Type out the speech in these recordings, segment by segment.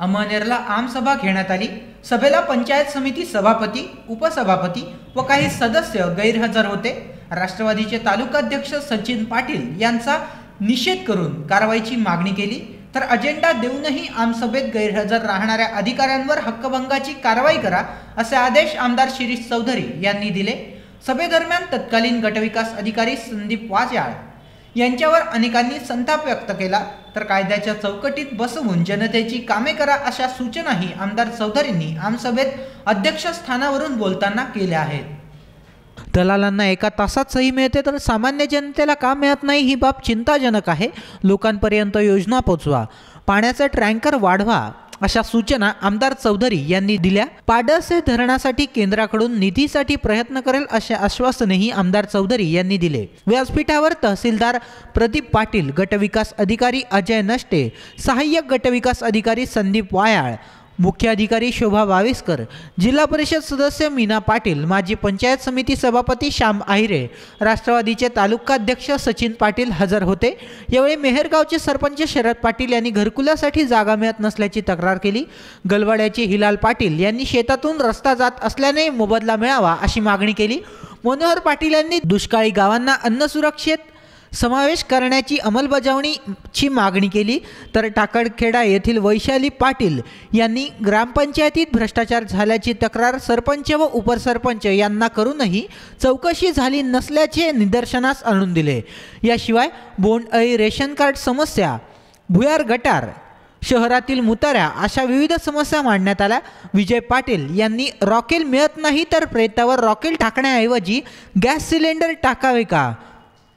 अमळनेरला आमसभा घेण्यात आली. सभेला पंचायत समिती सभापती उपसभापती व काही सदस्य गैरहजर होते. राष्ट्रवादीचे तालुकाध्यक्ष सचिन पाटील यांचा निषेध करून कारवाईची मागणी केली. तर अजेंडा देऊनही आमसभेत गैरहजर राहणाऱ्या अधिकाऱ्यांवर हक्कभंगाची कारवाई करा असे आदेश आमदार शिरीष चौधरी यांनी दिले. सभेदरम्यान तत्कालीन गटविकास अधिकारी संदीप वाजाळ यांच्यावर अनेकांनी संताप व्यक्त केला. तर कायद्याच्या चौकटीत बसवून जनतेची कामे करा अशा सूचनाही आमदार चौधरींनी आमसभेत अध्यक्षस्थानावरून बोलताना केल्या आहेत. दलालांना एका तासात सही मिळते तर सामान्य जनतेला का मिळत नाही ही बाब चिंताजनक आहे. लोकांपर्यंत योजना पोचवा. पाण्याचा टँकर वाढवा. अशा सूचना आमदार चौधरी यांनी दिल्या. पाडसे धरणासाठी केंद्राकडून निधीसाठी प्रयत्न करेल असे आश्वासनही आमदार चौधरी यांनी दिले. व्यासपीठावर तहसीलदार प्रदीप पाटील गटविकास अधिकारी अजय नष्टे सहाय्यक गटविकास अधिकारी संदीप वायाळ मुख्य अधिकारी शोभा बाविस्कर जिल्हा परिषद सदस्य मीना पाटील माजी पंचायत समिती सभापती श्याम आहिरे राष्ट्रवादीचे तालुकाध्यक्ष सचिन पाटील हजर होते. यावेळी मेहरगावचे सरपंच शरद पाटील यांनी घरकुलासाठी जागा मिळत नसल्याची तक्रार केली. गलवाड्याचे हिलाल पाटील यांनी शेतातून रस्ता जात असल्याने मोबदला मिळावा अशी मागणी केली. मनोहर पाटील यांनी दुष्काळी गावांना अन्न सुरक्षेत समावेश करण्याची अंमलबजावणीची मागणी केली तर टाकडखेडा येथील वैशाली पाटील यांनी ग्रामपंचायतीत भ्रष्टाचार झाल्याची तक्रार सरपंच व उपसरपंच यांना करूनही चौकशी झाली नसल्याचे निदर्शनास आणून दिले. याशिवाय बोंडअळी रेशन कार्ड समस्या भुयार गटार शहरातील मुताऱ्या अशा विविध समस्या मांडण्यात आल्या. विजय पाटील यांनी रॉकेल मिळत नाही तर प्रेतावर रॉकेल टाकण्याऐवजी गॅस सिलेंडर टाकावे का?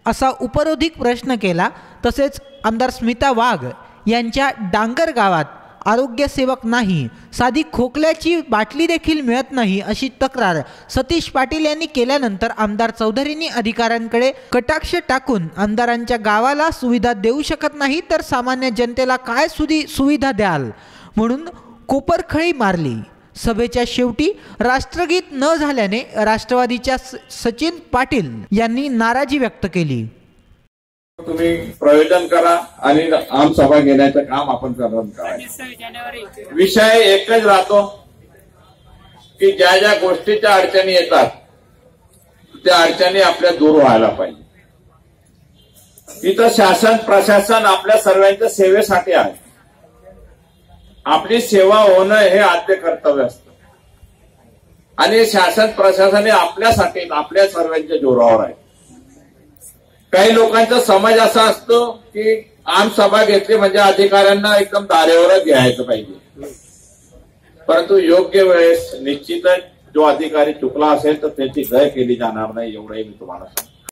असा उपरोधिक प्रश्न केला. तसेच आमदार स्मिता वाघ यांच्या डांगर गावात आरोग्यसेवक नाही साधी खोकल्याची बाटली देखील मिळत नाही अशी तक्रार सतीश पाटील यांनी केल्यानंतर आमदार चौधरींनी अधिकाऱ्यांकडे कटाक्ष टाकून आमदारांच्या गावाला सुविधा देऊ शकत नाही तर सामान्य जनतेला काय सुधी सुविधा द्याल? म्हणून कोपरखळी मारली. सभेच्या शेवटी राष्ट्रगीत न झाल्याने राष्ट्रवादीच्या सचिन पाटील यांनी नाराजी व्यक्त केली. तुम्ही प्रयोजन करा आणि आमसभा घेण्याचं काम आपण करून विषय एकच राहतो की ज्या ज्या गोष्टीच्या अडचणी येतात त्या अडचणी आपल्या दूर व्हायला पाहिजे. इथं शासन प्रशासन आपल्या सर्वांच्या सेवेसाठी आहे. आपली सेवा होणं हे आद्य कर्तव्य असतं. आणि शासन प्रशासन हे आपल्यासाठी आपल्या सर्वांच्या जोरावर आहे. काही लोकांचा समज असा असतो की आमसभा घेतली म्हणजे अधिकाऱ्यांना एकदम दारेवरच घ्यायचं पाहिजे. परंतु योग्य वेळेस निश्चितच जो अधिकारी चुकला असेल तर त्याची गय केली जाणार नाही एवढंही मी तुम्हाला सांगतो.